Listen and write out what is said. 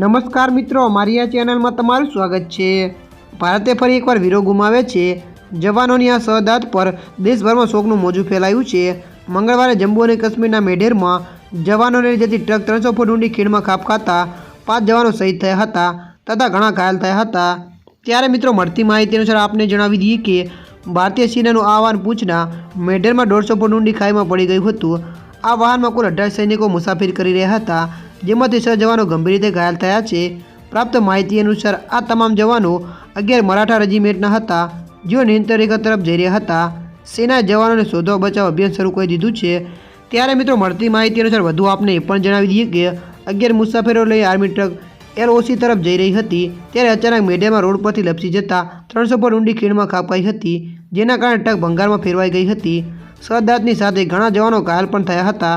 નમસ્કાર મિત્રો, મારી આ ચેનલમાં તમારું સ્વાગત છે. ભારતે ફરી એકવાર વીરો ગુમાવે છે. જવાનોની આ સહદાત પર દેશભરમાં શોકનું મોજું ફેલાયું છે. મંગળવારે જમ્મુ અને કાશ્મીરના મેઢેરમાં જવાનોને જતી ટ્રક ત્રણસો ફૂટ ઊંડી ખીણમાં ખાપકાતા પાંચ જવાનો શહીદ થયા હતા તથા ઘણા ઘાયલ થયા હતા. ત્યારે મિત્રો, મળતી માહિતી અનુસાર આપને જણાવી દઈએ કે ભારતીય સેનાનું આ વાહન પૂંછના મેઢેરમાં દોઢસો ફૂટ ઊંડી ખાઈમાં પડી ગયું હતું. આ વાહનમાં કુલ અઢાર સૈનિકો મુસાફરી કરી રહ્યા હતા. જેમાંથી છ જવાનો ગંભીર રીતે ઘાયલ થયા છે. પ્રાપ્ત માહિતી અનુસાર આ તમામ જવાનો અગિયાર મરાઠા રેજિમેન્ટના હતા, જેઓ નિયંત્રણરેખા તરફ જઈ રહ્યા હતા. સેના જવાનોને શોધવા બચાવ અભિયાન શરૂ કરી દીધું છે. ત્યારે મિત્રો, મળતી માહિતી અનુસાર વધુ આપને એ પણ જણાવી દઈએ કે, અગિયાર મુસાફરો લઈ આર્મી ટ્રક એલઓસી તરફ જઈ રહી હતી. ત્યારે અચાનક મીડિયામાં રોડ પરથી લપસી જતા ત્રણસો પર ઊંડી ખીણમાં ખાપાઈ હતી, જેના કારણે ટ્રક ભંગારમાં ફેરવાઈ ગઈ હતી. સહદાતની સાથે ઘણા જવાનો ઘાયલ પણ થયા હતા.